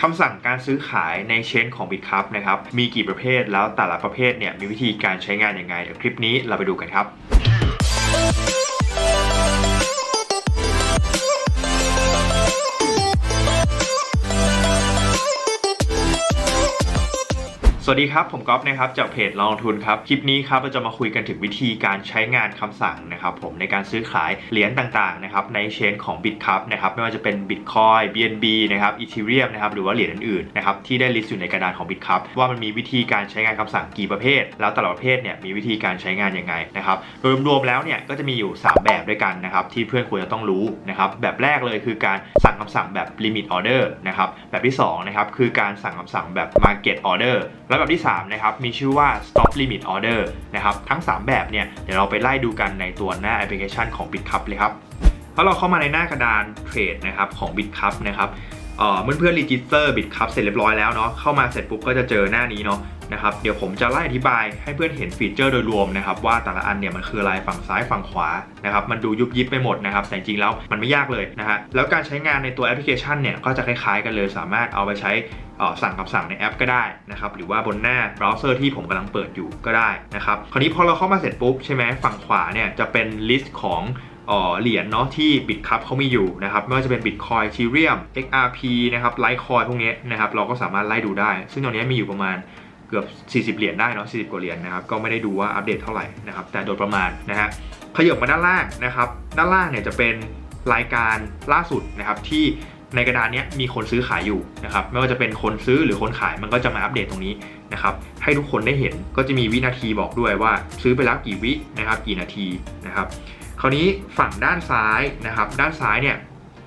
คำสั่งการซื้อขายในเชนของ Bitcup นะครับ มีกี่ประเภทแล้วแต่ละประเภทเนี่ยมีวิธีการใช้งานยังไง เดี๋ยวคลิปนี้เราไปดูกันครับ สวัสดีครับ ผมก๊อฟนะครับจากเพจลองทุนครับ คลิปนี้ครับเราจะมาคุยกันถึงวิธีการใช้งานคำสั่งนะครับผมในการซื้อขายเหรียญต่างๆนะครับในเชนของ Bitcup นะครับไม่ว่าจะเป็น Bitcoin BNB นะครับ Ethereum นะครับหรือว่าเหรียญอื่นๆนะครับที่ได้ลิสต์อยู่ในกระดานของ Bitcup ว่ามันมีวิธีการใช้งานคำสั่งกี่ประเภท แล้วแต่ละประเภทเนี่ยมีวิธีการใช้งานยังไงนะครับโดยรวมๆแล้วเนี่ยก็จะมีอยู่ 3 แบบด้วยกันนะครับที่เพื่อนควรจะต้องรู้นะครับแบบแรกเลยคือการสั่งคำสั่งแบบ Limit Order นะครับแบบที่2นะครับคือการสั่งคำสั่งแบบ Market Order และแบบที่ 3 นะครับ มีชื่อว่า Stop Limit Order นะครับ ทั้ง 3 แบบเนี่ย เดี๋ยวเราไปไล่ดูกันในตัวหน้าแอปพลิเคชันของ Bitcup เลยครับพอเราเข้ามาในหน้ากระดานเทรดนะครับของ Bitcup นะครับเพื่อเพื่อนรีจิสเตอร์บิตคัพเสร็จเรียบร้อยแล้วเนาะเข้ามาเสร็จปุ๊บก็จะเจอหน้านี้เนาะ นะครับเดี๋ยวผมจะไล่อธิบายให้เพื่อนเห็นฟีเจอร์โดยรวมนะครับว่าแต่ละอันเนี่ยมันคืออะไรฝั่งซ้ายฝั่งขวานะครับมันดูยุบยิบไปหมดนะครับแต่จริงๆแล้วมันไม่ยากเลยนะฮะแล้วการใช้งานในตัวแอปพลิเคชันเนี่ยก็จะคล้ายๆกันเลยสามารถเอาไปใช้สั่งคำสั่งในแอปก็ได้นะครับหรือว่าบนหน้าเบราว์เซอร์ที่ผมกำลังเปิดอยู่ก็ได้นะครับคราวนี้พอเราเข้ามาเสร็จปุ๊บใช่ไหมฝั่งขวาเนี่ยจะเป็นลิสต์ของเหรียญเนาะที่ Bitcup เขามีอยู่นะครับไม่ว่าจะเป็น Bitcoin Ethereum XRP นะครับ Litecoin พวกนี้นะครับเราก็สามารถไล่ดูได้ ซึ่งตอนนี้มีอยู่ประมาณ เกือบ 40 เหรียญได้เนาะ40 กว่าเหรียญนะครับ ก็ไม่ได้ดูว่าอัปเดตเท่าไหร่นะครับ แต่โดยประมาณนะฮะ ขยับมาด้านล่างนะครับ ด้านล่างเนี่ยจะเป็นรายการล่าสุดนะครับที่ในกระดานนี้มีคนซื้อขายอยู่นะครับไม่ว่าจะเป็นคนซื้อหรือคนขายมันก็จะมาอัปเดตตรงนี้นะครับให้ทุกคนได้เห็นก็จะมีวินาทีบอกด้วยว่าซื้อไปแล้วกี่วินะครับกี่นาทีนะครับคราวนี้ฝั่งด้านซ้ายนะครับด้านซ้ายเนี่ย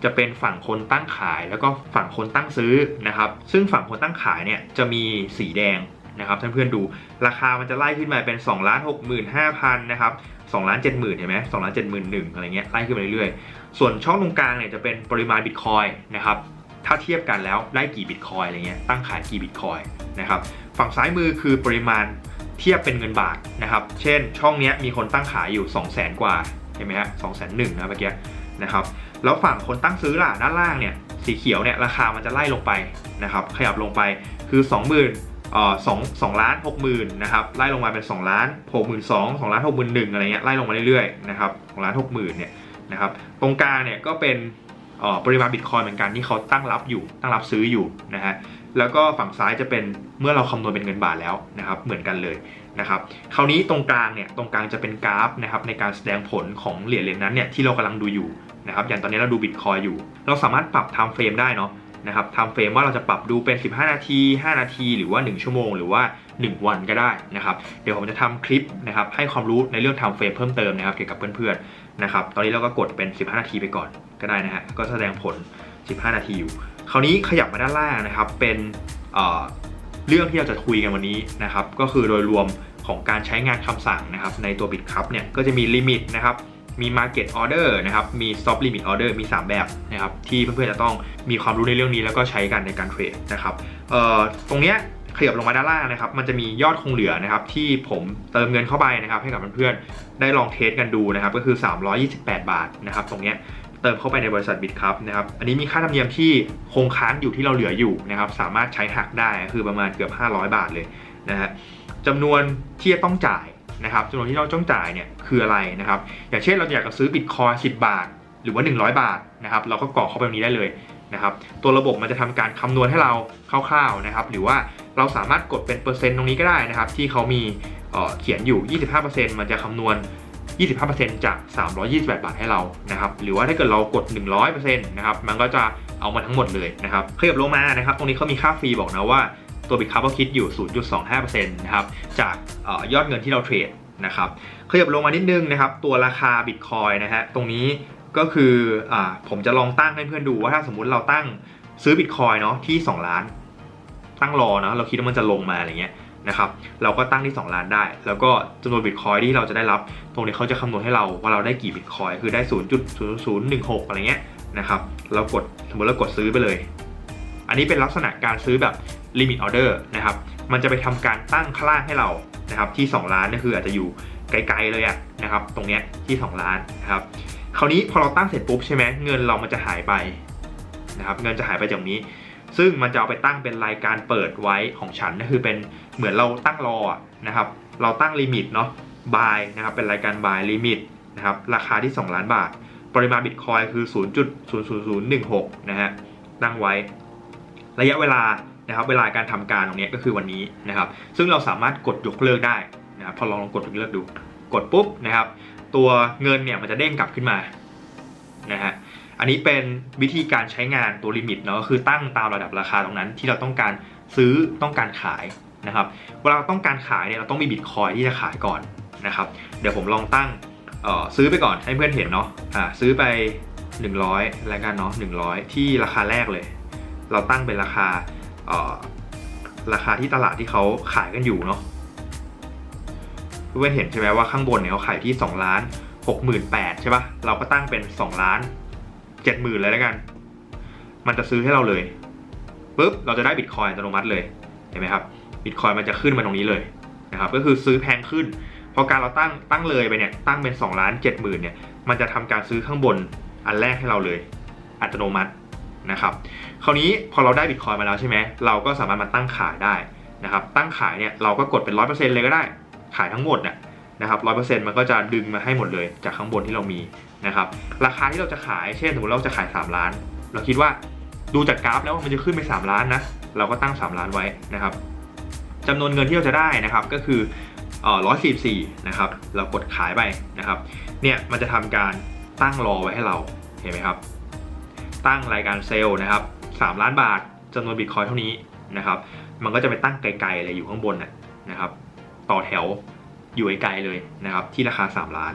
จะเป็นฝั่งคนตั้งขายแล้วก็ฝั่งคนตั้งซื้อนะครับซึ่งฝั่งคนตั้งขายเนี่ยจะมีสีแดง นะครับท่านเพื่อนดูราคามันจะไล่ขึ้นมาเป็น2ล้าน6 5 0 0 0นะครับ2ล้าน7 0,000เห็นไหม2ล้าน7 1 0 0 0อะไรเงี้ยไล่ขึ้นไปเรื่อยๆ ส่วนช่องตรงกลางเนี่ยจะเป็นปริมาณบิตคอยนะครับถ้าเทียบกันแล้วได้กี่บิตคอยอะไรเงี้ยตั้งขายกี่บิตคอยนะครับฝั่งซ้ายมือคือปริมาณเทียบเป็นเงินบาทนะครับเช่นช่องเนี้ยมีคนตั้งขายอยู่ 2 0 0 0 0 0กว่าเห็นไหมฮะสองแสนหนึ่งนะเมื่อกี้นะครับแล้วฝั่งคนตั้งซื้อล่ะด้านล่างเนี่ยสีเขียวเนี่ยราคามันจะไล่ลงไปนะครับขยับลงไปคือ 2 0 0 0 0 สองสองล้านหกหมื่นนะครับไล่ลงมาเป็น 2 ล้านหกหมื่นสองสองล้านหกหมื่นหนึ่งอะไรเงี้ยไล่ลงมาเรื่อยๆนะครับสองล้านหกหมื่นเนี่ยนะครับตรงกลางเนี่ยก็เป็นปริมาณบิตคอยเหมือนกันที่เขาตั้งรับอยู่ตั้งรับซื้ออยู่นะฮะแล้วก็ฝั่งซ้ายจะเป็นเมื่อเราคำนวณเป็นเงินบาทแล้วนะครับเหมือนกันเลยนะครับคราวนี้ตรงกลางเนี่ยตรงกลางจะเป็นกราฟนะครับในการแสดงผลของเหรียญเหรียญนั้นเนี่ยที่เรากำลังดูอยู่นะครับอย่างตอนนี้เราดูบิตคอยอยู่ เราสามารถปรับ time frame ได้เนาะ นะครับทม์เฟรมว่าเราจะปรับดูเป็น 15 นาที 5 นาที หรือว่า 1 ชั่วโมง หรือว่า 1 วันก็ได้นะครับเดี๋ยวผมจะทำคลิปนะครับให้ความรู้ในเรื่องทม์เฟรมเพิ่มเติมนะครับเกี่ยวกับเพื่อนๆนะครับตอนนี้เราก็กดเป็น 15 นาทีไปก่อนก็ได้นะฮะก็แสดงผล 15 นาทีอยู่คราวนี้ขยับมาด้านล่างนะครับเป็นเเรื่องที่เราจะคุยกันวันนี้นะครับก็คือโดยรวมของการใช้งานคำสั่งนะครับในตัว Bitcup เนี่ยก็จะมีลิมิตนะครับ มี Market Order นะครับ มี Stop Limit Order มี 3 แบบนะครับ ที่เพื่อนๆจะต้องมีความรู้ในเรื่องนี้แล้วก็ใช้กันในการเทรดนะครับเอ่อตรงเนี้ยขยับลงมาด้านล่างนะครับ มันจะมียอดคงเหลือนะครับ ที่ผมเติมเงินเข้าไปนะครับ ให้กับเพื่อนๆได้ลองเทสกันดูนะครับ ก็คือ 328 บาทนะครับ ตรงเนี้ยเติมเข้าไปในบริษัท Bitcup นะครับ อันนี้มีค่าธรรมเนียมที่คงค้างอยู่ที่เราเหลืออยู่นะครับ สามารถใช้หักได้คือประมาณเกือบ 500 บาทเลยนะฮะจำนวนที่จะต้องจ่าย นะครับจำนวนที่เราต้องจ่ายเนี่ยคืออะไรนะครับ อย่างเช่นเราอยากจะซื้อบิตคอย10บาท หรือว่า 100 บาทนะครับ เราก็กรอกเข้าไปตรงนี้ได้เลยนะครับ ตัวระบบมันจะทำการคำนวณให้เราคร่าวๆนะครับ หรือว่าเราสามารถกดเป็นเปอร์เซ็นต์ตรงนี้ก็ได้นะครับ ที่เขามีเออเขียนอยู่ 25%มันจะคำนวณ 25%จาก 328 บาทให้เรานะครับ หรือว่าถ้าเกิดเรากด 100%นะครับ มันก็จะเอามาทั้งหมดเลยนะครับขยับลงมานะครับ ตรงนี้เขามีค่าฟรีบอกนะว่า ตัวบิตคัพก็คิดอยู่ 0.25%นะครับจากออยอดเงินที่เราเทรดนะครับขยับลงมานิดนึงนะครับ ตัวราคาบิตคอยนะฮะตรงนี้ก็คืออผมจะลองตั้งให้เพื่อนดูว่าถ้าสมมุติเราตั้งซื้อบิตคอยเนาะที่ 2 ล้าน ตั้งรอเนาะเราคิดว่ามันจะลงมาอะไรเงี้ยนะครับเราก็ตั้งที่ 2 ล้านได้ แล้วก็จำนวนบิตคอยที่เราจะได้รับ ตรงนี้เขาจะคำนวณให้เราว่าเราได้กี่บิตคอยคือได้ 0.0016 อะไรเงี้ยนะครับเรากดสมมติเรากดซื้อไปเลย อันนี้เป็นลักษณะการซื้อแบบ Limit Order นะครับ มันจะไปทำการตั้งข้างล่างให้เรานะครับที่ 2 ล้านนี่คืออาจจะอยู่ไกลๆเลยอะนะครับ ตรงเนี้ยที่ 2 ล้านนะครับคราวนี้พอเราตั้งเสร็จปุ๊บใช่ไหมเงินเรามันจะหายไปนะครับเงินจะหายไปจากตรงนี้ ซึ่งมันจะเอาไปตั้งเป็นรายการเปิดไว้ของฉันก็คือเป็นเหมือนเราตั้งรอนะครับเราตั้งลิมิตเนาะ buy นะครับเป็นรายการ buy ลิมิตนะครับราคาที่ 2 ล้านบาท ปริมาณบิตคอยคือ 0.00016 นะฮะตั้งไว้ ระยะเวลา นะครับเวลาการทำการตรงนี้ก็คือวันนี้นะครับ ซึ่งเราสามารถกดยกเลิกได้นะครับพอลองลองกดยกเลิกดู กดปุ๊บนะครับ ตัวเงินเนี่ยมันจะเด้งกลับขึ้นมานะฮะอันนี้เป็นวิธีการใช้งานตัวลิมิตเนาะก็คือตั้งตามระดับราคาตรงนั้น ที่เราต้องการซื้อต้องการขายนะครับเวลาเราต้องการขายเนี่ยเราต้องมีบิตคอยที่จะขายก่อนนะครับเดี๋ยวผมลองตั้งซื้อไปก่อนให้เพื่อนเห็นเนาะอ่าซื้อไป 100 แล้วกันเนาะ100 ที่ราคาแรกเลย เราตั้งเป็นราคา ราคาที่ตลาดที่เขาขายกันอยู่เนาะเพื่อนเห็นใช่ไหมว่าข้างบนเนี่ยเขาขายที่2ล้าน68,000ใช่ปะเราก็ตั้งเป็น2ล้านเจ็ดหมื่นเลยแล้วกัน มันจะซื้อให้เราเลยปุ๊บเราจะได้บิตคอยอัตโนมัติเลยเห็นไหมครับบิตคอยมันจะขึ้นมาตรงนี้เลยนะครับก็คือซื้อแพงขึ้นพอการเราตั้งตั้งเลยไปเนี่ยตั้งเป็น2ล้านเจ็ดหมื่นเนี่ยมันจะทำการซื้อข้างบนอันแรกให้เราเลย อัตโนมัติ นะครับคราวนี้พอเราได้บิตคอยมาแล้วใช่ไหมเราก็สามารถมาตั้งขายได้นะครับตั้งขายเนี่ยเราก็กดเป็นร้อยเปอร์เซ็นต์เลยก็ได้ ขายทั้งหมดน่ะนะครับร้อยเปอร์เซ็นต์มันก็จะดึงมาให้หมดเลยจากข้างบนที่เรามีนะครับราคาที่เราจะขายเช่นสมมติเราจะขาย 3 ล้าน เราคิดว่าดูจากกราฟแล้วมันจะขึ้นไป 3 ล้านนะเราก็ตั้ง 3 ล้านไว้นะครับจำนวนเงินที่เราจะได้นะครับก็คือร้อยสี่สี่นะครับเรากดขายไปนะครับเนี่ยมันจะทำการตั้งรอไว้ให้เราเห็นไหมครับ ตั้งรายการเซลล์นะครับ3ล้านบาทจำนวนบิตคอยเท่านี้นะครับ มันก็จะไปตั้งไกลๆเลยอยู่ข้างบนนะครับ ต่อแถวอยู่ไกลๆเลยนะครับ ที่ราคา 3 ล้าน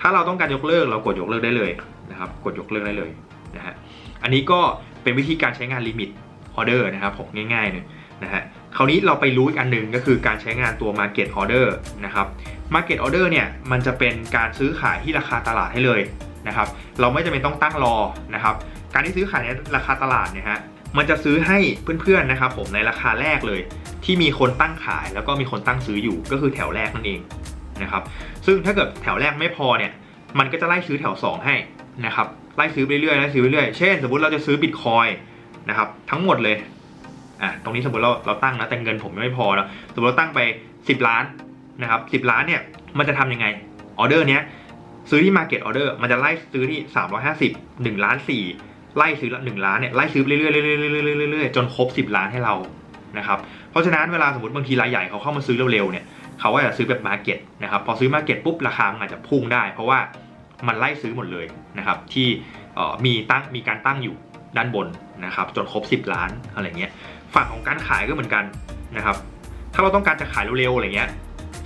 ถ้าเราต้องการยกเลิกเรากดยกเลิกได้เลยนะครับ กดยกเลิกได้เลยนะฮะอันนี้ก็เป็นวิธีการใช้งานลิมิตออเดอร์นะครับผมง่ายๆเลยนะฮะคราวนี้เราไปรู้อีกอันหนึ่งก็คือการใช้งานตัว Market Order นะครับ Market Order เนี่ยมันจะเป็นการซื้อขายที่ราคาตลาดให้เลยนะครับ เราไม่จำเป็นต้องตั้งรอนะครับ การที่ซื้อขายในราคาตลาดเนี่ยฮะมันจะซื้อให้เพื่อนๆนะครับผมในราคาแรกเลย ที่มีคนตั้งขายแล้วก็มีคนตั้งซื้ออยู่ก็คือแถวแรกนั่นเองนะครับซึ่งถ้าเกิดแถวแรกไม่พอเนี่ยมันก็จะไล่ซื้อแถว 2 ให้นะครับไล่ซื้อไปเรื่อยไล่ซื้อไปเรื่อยเช่น สมมติเราจะซื้อบิตคอยนะครับทั้งหมดเลยอะตรงนี้สมมติเราเราตั้งนะแต่เงินผมยังไม่พอแล้วสมมติเราตั้งไป 10 ล้านนะครับ10 ล้านเนี่ยมันจะทำยังไงออเดอร์เนี้ยซื้อที่ Market Order มันจะไล่ซื้อที่ 350 1ล้าน4 ไล่ซื้อละ1ล้านเนี่ยไล่ซื้อเรื่อยๆเรื่อยๆเรื่อยๆจนครบ10ล้านให้เรานะครับเพราะฉะนั้นเวลาสมมติบางทีรายใหญ่เขาเข้ามาซื้อเร็วๆเนี่ยเขาก็จะซื้อแบบมาเก็ตนะครับพอซื้อมาเก็ตปุ๊บราคามันอาจจะพุ่งได้ เพราะว่ามันไล่ซื้อหมดเลยนะครับที่มีตั้งมีการตั้งอยู่ด้านบนนะครับจนครบ 10 ล้านอะไรเงี้ยฝั่งของการขายก็เหมือนกันนะครับถ้าเราต้องการจะขายเร็วๆอะไรเงี้ย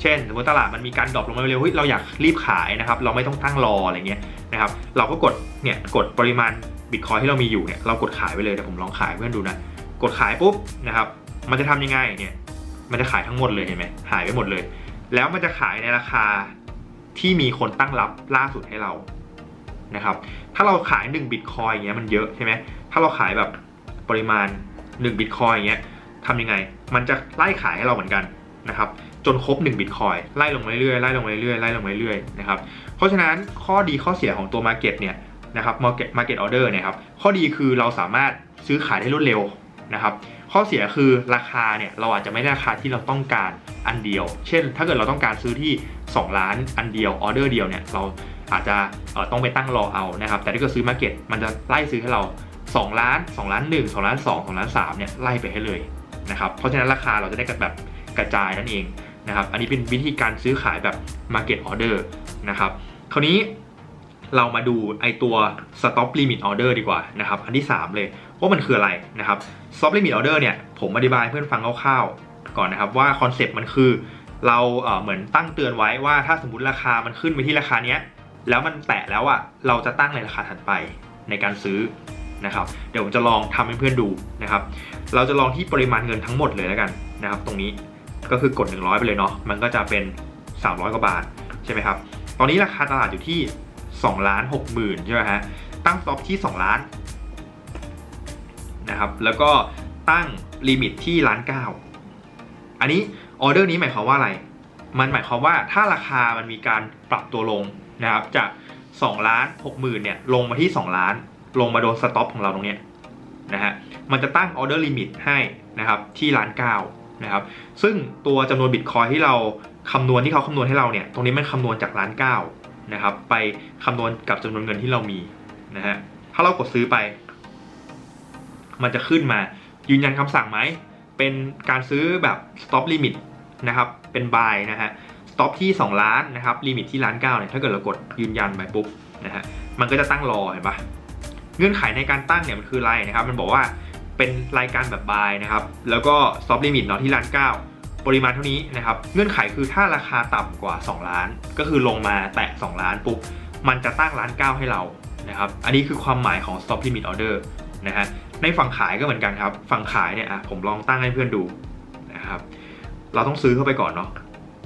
เช่นสมมติตลาดมันมีการดรอปลงมาเร็วๆเฮ้ยเราอยากรีบขายนะครับเราไม่ต้องตั้งรออะไรเงี้ยนะครับเราก็กดเนี่ยกดปริมาณ บิตคอยที่เรามีอยู่เนี่ยเรากดขายไปเลยแต่ผมลองขายเพื่อนดูนะ กดขายปุ๊บนะครับ มันจะทำยังไงเนี่ยมันจะขายทั้งหมดเลยเห็นไหมหายไปหมดเลย แล้วมันจะขายในราคาที่มีคนตั้งรับล่าสุดให้เรานะครับ ถ้าเราขาย1บิตคอยอย่างเงี้ยมันเยอะใช่ไหมถ้าเราขายแบบปริมาณ1บิตคอยอย่างเงี้ยทำยังไง มันจะไล่ขายให้เราเหมือนกันนะครับ จนครบ1บิตคอยไล่ลงเรื่อยๆไล่ลงเรื่อยๆไล่ลงเรื่อยๆนะครับ เพราะฉะนั้นข้อดีข้อเสียของตัว Market เนี่ย นะครับ Market Market Order เนี่ยครับข้อดีคือเราสามารถซื้อขายได้รวดเร็วนะครับข้อเสียคือราคาเนี่ยเราอาจจะไม่ได้ราคาที่เราต้องการอันเดียว เช่น ถ้าเกิดเราต้องการซื้อที่ 2 ล้านอันเดียวออเดอร์เดียวเนี่ยเราอาจจะต้องไปตั้งรอเอานะครับแต่ถ้าเกิดซื้อมาเก็ตมันจะไล่ซื้อให้เรา 2 ล้าน 2 ล้าน 1 2 ล้าน 2 2 ล้าน3เนี่ยไล่ไปให้เลยนะครับเพราะฉะนั้นราคาเราจะได้กันแบบกระจายนั่นเองนะครับอันนี้เป็นวิธีการซื้อขายแบบ Market Order นะครับคราวนี้ เรามาดูไอตัว Stop Limit Order ดีกว่านะครับ อันที่ 3 เลยว่ามันคืออะไรนะครับ Stop Limit Order เนี่ยผมอธิบายเพื่อนฟังคร่าวๆก่อนนะครับว่าคอนเซปต์มันคือ เราเหมือนตั้งเตือนไว้ว่าถ้าสมมติราคามันขึ้นไปที่ราคาเนี้ยแล้วมันแตะแล้วอะเราจะตั้งในราคาถัดไปในการซื้อนะครับ เดี๋ยวผมจะลองทำให้เพื่อนดูนะครับ เราจะลองที่ปริมาณเงินทั้งหมดเลยแล้วกันนะครับ ตรงนี้ก็คือกด 100 ไปเลยเนาะมันก็จะเป็น 300 กว่าบาทใช่ไหมครับ ตอนนี้ราคาตลาดอยู่ที่ 2ล้าน6หมื่นใช่ไหมฮะ ตั้งสต็อปที่ 2 ล้านนะครับ แล้วก็ตั้งลิมิตที่ล้านเก้าอันนี้ออเดอร์นี้หมายความว่าอะไร มันหมายความว่าถ้าราคามันมีการปรับตัวลงนะครับจาก2ล้าน6หมื่นเนี่ยลงมาที่ 2 ล้าน ลงมาโดนสต็อปของเราตรงนี้นะฮะ มันจะตั้งออเดอร์ลิมิตให้นะครับที่ล้านเก้านะครับซึ่งตัวจำนวนบิตคอยที่เราคำนวณที่เขาคำนวณให้เราเนี่ย ตรงนี้มันคำนวณจากล้านเก้า นะครับไปคำนวณกับจำนวนเงินที่เรามีนะฮะถ้าเรากดซื้อไป มันจะขึ้นมายืนยันคำสั่งไหม เป็นการซื้อแบบ stop limit นะครับ เป็น buy นะฮะ stop ที่ 2 ล้านนะครับลิมิตที่ล้านเก้าเนี่ยถ้าเกิดเรากดยืนยันไปปุ๊บนะฮะมันก็จะตั้งรอเห็นปะเงื่อนไขในการตั้งเนี่ยมันคืออะไรนะครับ มันบอกว่าเป็นรายการแบบ buy นะครับ แล้วก็ stop limit เนาะที่ล้านเก้า ปริมาณเท่านี้นะครับ เงื่อนไขคือถ้าราคาต่ำกว่า 2 ล้าน ก็คือลงมาแตะ 2 ล้านปุ๊บ มันจะตั้งล้านเก้าให้เรานะครับ อันนี้คือความหมายของ stop limit order นะฮะ ในฝั่งขายก็เหมือนกันครับ ฝั่งขายเนี่ยอะผมลองตั้งให้เพื่อนดูนะครับ เราต้องซื้อเข้าไปก่อนเนาะ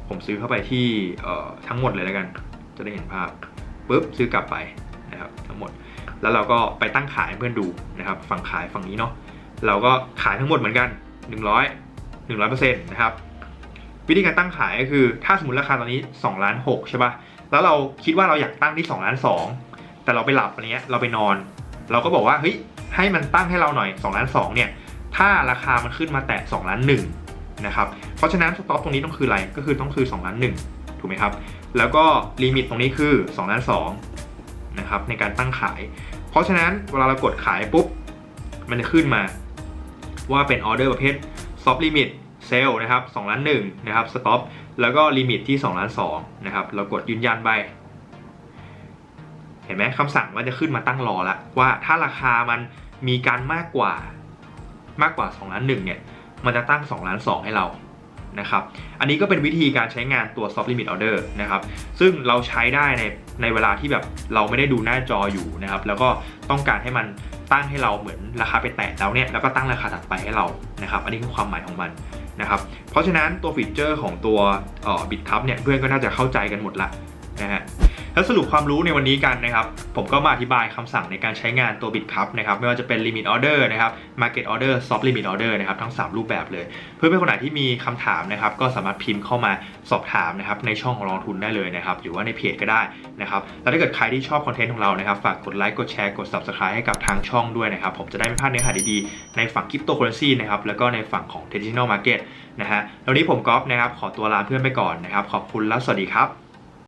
ผมซื้อเข้าไปที่เอ่อทั้งหมดเลยแล้วกัน จะได้เห็นภาพปุ๊บซื้อกลับไปนะครับทั้งหมด แล้วเราก็ไปตั้งขายให้เพื่อนดูนะครับ ฝั่งขายฝั่งนี้เนาะ เราก็ขายทั้งหมดเหมือนกัน 100 100%นะครับวิธีการตั้งขายก็คือถ้าสมมติราคาตอนนี้2ล้าน6ใช่ป่ะแล้วเราคิดว่าเราอยากตั้งที่2ล้าน2แต่เราไปหลับอะไรเงี้ยเราไปนอน เราก็บอกว่าเฮ้ยให้มันตั้งให้เราหน่อย2ล้าน2เนี่ยถ้าราคามันขึ้นมาแตะ2ล้าน1นะครับเพราะฉะนั้นสต็อปตรงนี้ต้องคืออะไรก็คือต้องคือ2ล้าน1ถูกไหมครับแล้วก็ลิมิตตรงนี้คือ2ล้าน2นะครับในการตั้งขาย เพราะฉะนั้นเวลาเรากดขายปุ๊บมันจะขึ้นมาว่าเป็นออเดอร์ประเภท ต็อปลิมิตเซลนะครับ2ล้าน1นะครับสต็อปแล้วก็ลิมิตที่2ล้าน2นะครับเรากดยืนยันไป เห็นไหมคำสั่งว่าจะขึ้นมาตั้งรอละวว่าถ้าราคามันมีการมากกว่ามากกว่า2ล้าน1เนี่ยมันจะตั้ง2ล้าน2ให้เรา นะครับ อันนี้ก็เป็นวิธีการใช้งานตัว soft limit order นะครับ ซึ่งเราใช้ได้ในในเวลาที่แบบเราไม่ได้ดูหน้าจออยู่นะครับ แล้วก็ต้องการให้มันตั้งให้เราเหมือนราคาไปแตะแล้วเนี่ย แล้วก็ตั้งราคาถัดไปให้เรา นะครับ อันนี้คือความหมายของมันนะครับ เพราะฉะนั้นตัวฟีเจอร์ของตัวบิตทับเนี่ยเพื่อนก็น่าจะเข้าใจกันหมดละนะฮะ แล้วสรุปความรู้ในวันนี้กันนะครับผมก็มาอธิบายคำสั่งในการใช้งานตัว Bitcup นะครับไม่ว่าจะเป็น Limit Order นะครับ Market Order Stop Limit Order นะครับทั้ง 3 รูปแบบเลย เพื่อเป็นคนไหนที่มีคำถามนะครับก็สามารถพิมพ์เข้ามาสอบถามนะครับในช่องของลองทุนได้เลยนะครับหรือว่าในเพจก็ได้นะครับแล้วถ้าเกิดใครที่ชอบคอนเทนต์ของเรานะครับฝากกดไลค์กดแชร์กด Subscribe ให้กับทางช่องด้วยนะครับผมจะได้ไม่พลาดเนื้อหาดีๆในฝั่ง Cryptocurrency นะครับแล้วก็ในฝั่งของ Traditional Market นะฮะววันนี้ผมก๊อฟนะครับขอตัวลาเพื่อนไปก่อนนะครับขอบคุณและสวัสดีครับ